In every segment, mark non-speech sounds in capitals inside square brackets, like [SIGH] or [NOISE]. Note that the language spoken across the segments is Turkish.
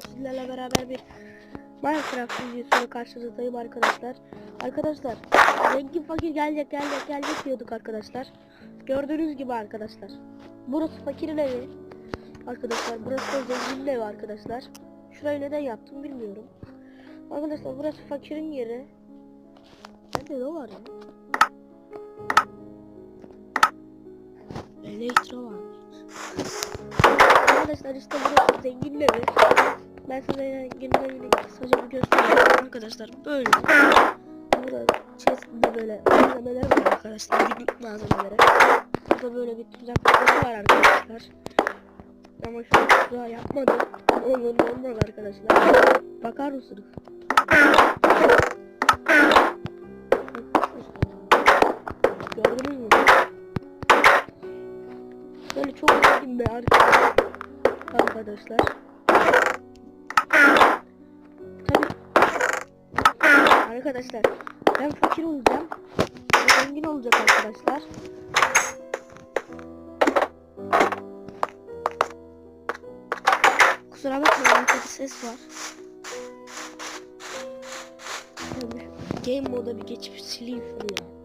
sizlerle beraber bir Minecraft videosuyla karşınızdayım arkadaşlar. Arkadaşlar zengin fakir gelecek gelecek gelecek diyorduk arkadaşlar. Gördüğünüz gibi arkadaşlar. Burası fakirin evi. Arkadaşlar burası da zenginin evi arkadaşlar. Şurayı neden yaptım bilmiyorum. Arkadaşlar burası fakirin yeri. Bende ne var ya? Elektro var. Arkadaşlar işte burası zenginin evi. Ben size zenginin evini kısaca bir göstereyim arkadaşlar. Böyle. Burada chest'de böyle malzemeler var arkadaşlar. Günlük malzemeleri. Burada böyle bir tuzak kapısı var arkadaşlar. Ama şu tuzağı yapmadım. Olur normal arkadaşlar. Bakar mısınız? Gördünüz mü? Böyle çok zengin bir arkadaşlar. Arkadaşlar. Arkadaşlar ben fakir olacağım. Zengin olacak arkadaşlar. Kusura bakmayın arkada ses var. Game moda bir geçip sileyim şunu.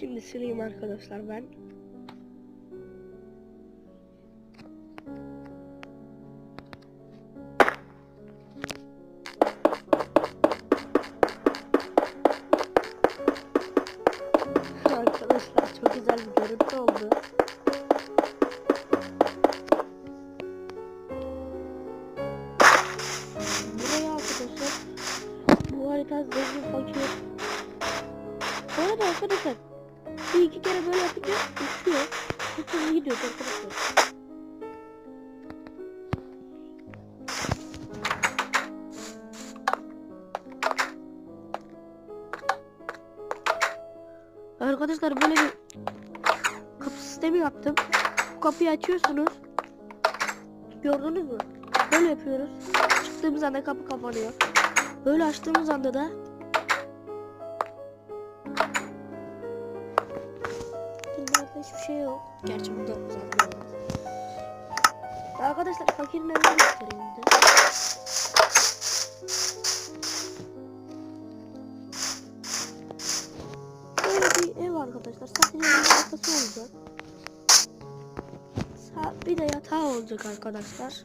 Şimdi sileyim arkadaşlar ben. Böyle yapınca uçuyor. Çok hızlı gidiyor arkadaşlar. Arkadaşlar böyle bir kapı sistemi yaptım. Bu kapıyı açıyorsunuz. Gördünüz mü? Böyle yapıyoruz. Çıktığımız anda kapı kapanıyor. Böyle açtığımız anda da hiçbir şey yok. Gerçi burada var. Arkadaşlar fakirin evini göstereyim de. Böyle bir ev arkadaşlar. Sadece arkası olacak. Bir de yatağı olacak arkadaşlar.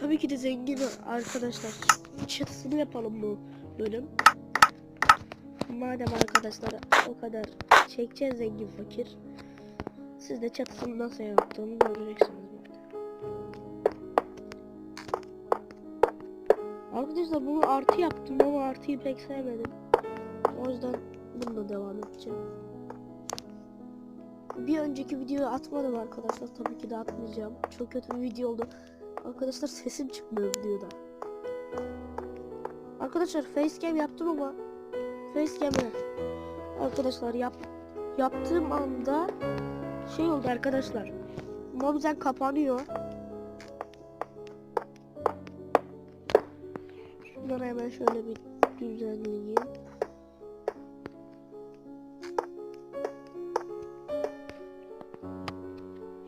Tabii ki de zengin arkadaşlar. Çatısını yapalım bu bölüm. Madem arkadaşlar o kadar çekeceğiz zengin fakir. Siz de çatısını nasıl yaptığımı göreceksiniz. Arkadaşlar bunu artı yaptım ama artıyı pek sevmedim. O yüzden bununla devam edeceğim. Bir önceki videoyu atmadım arkadaşlar. Tabii ki de atmayacağım. Çok kötü bir video oldu. Arkadaşlar sesim çıkmıyor videoda. Arkadaşlar facecam yaptım ama facecam'e arkadaşlar yap yaptığım anda şey oldu arkadaşlar. Mobzen kapanıyor. Şunları hemen şöyle bir düzenleyeyim.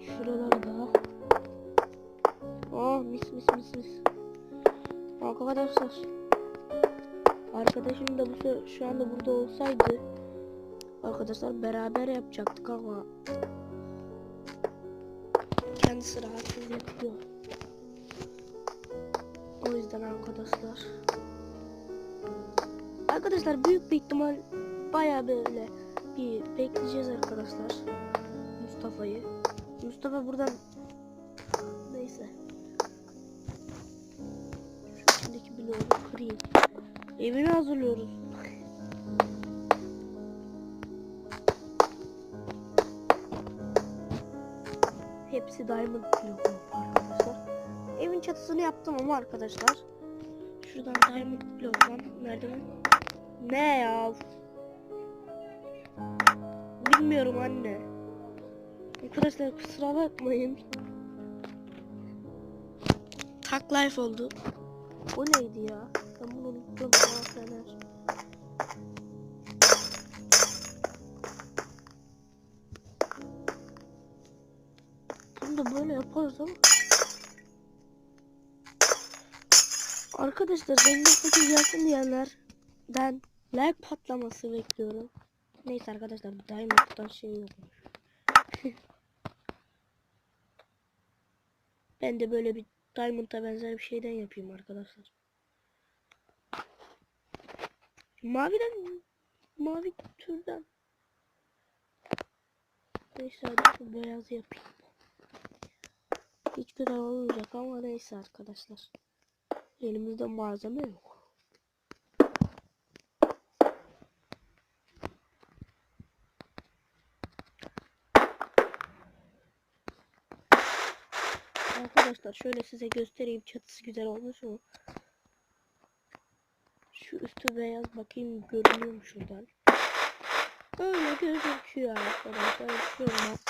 Şuraları da. Oh mis mis mis mis. Arkadaşlar. Arkadaşım da bu şu anda burada olsaydı arkadaşlar beraber yapacaktık ama kendisi rahatsız yapıyor. O yüzden arkadaşlar. Arkadaşlar büyük bir ihtimal baya böyle bir bekleyeceğiz arkadaşlar. Mustafa'yı. Mustafa buradan neyse. Şu içindeki bloğu kırayım. Evini hazırlıyoruz. Hepsi diamond bloğu arkadaşlar. Evin çatısını yaptım ama arkadaşlar. Şuradan diamond bloktan merdiven. Ne ya? Bilmiyorum anne. Arkadaşlar kusura bakmayın. Tak life oldu. O neydi ya? Da böyle yaparız ama. Arkadaşlar zengin gelsin diyenlerden like patlaması bekliyorum. Neyse arkadaşlar Diamond'dan şey yok. [LAUGHS] ben de böyle bir Diamond'a benzer bir şeyden yapayım arkadaşlar. Maviden mavi türden. Neyse hadi beyaz yapayım. Hiç güzel olmayacak ama neyse arkadaşlar. Elimizde malzeme yok. Arkadaşlar şöyle size göstereyim çatısı güzel olmuş mu? Şu üstü beyaz bakayım görünüyor mu şuradan? Öyle gözüküyor arkadaşlar. Şuradan.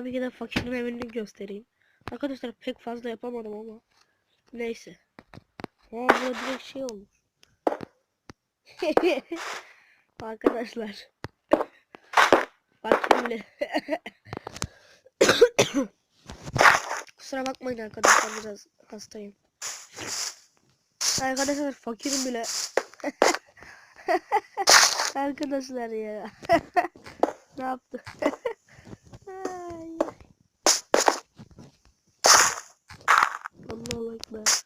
Tabii ki de fakirin evini göstereyim. Arkadaşlar pek fazla yapamadım ama. Neyse. Aa burada direkt şey olmuş. [LAUGHS] arkadaşlar. Bak şimdi. [COUGHS] Kusura bakmayın arkadaşlar biraz hastayım. Arkadaşlar fakirim bile. [LAUGHS] arkadaşlar ya. [LAUGHS] ne yaptı? Ekber.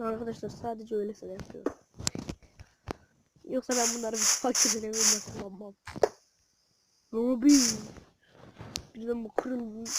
Arkadaşlar sadece öylesine yapıyorum. Yoksa ben bunları bir fakirin evinde kullanmam. Abi. Birden bu kırılmış.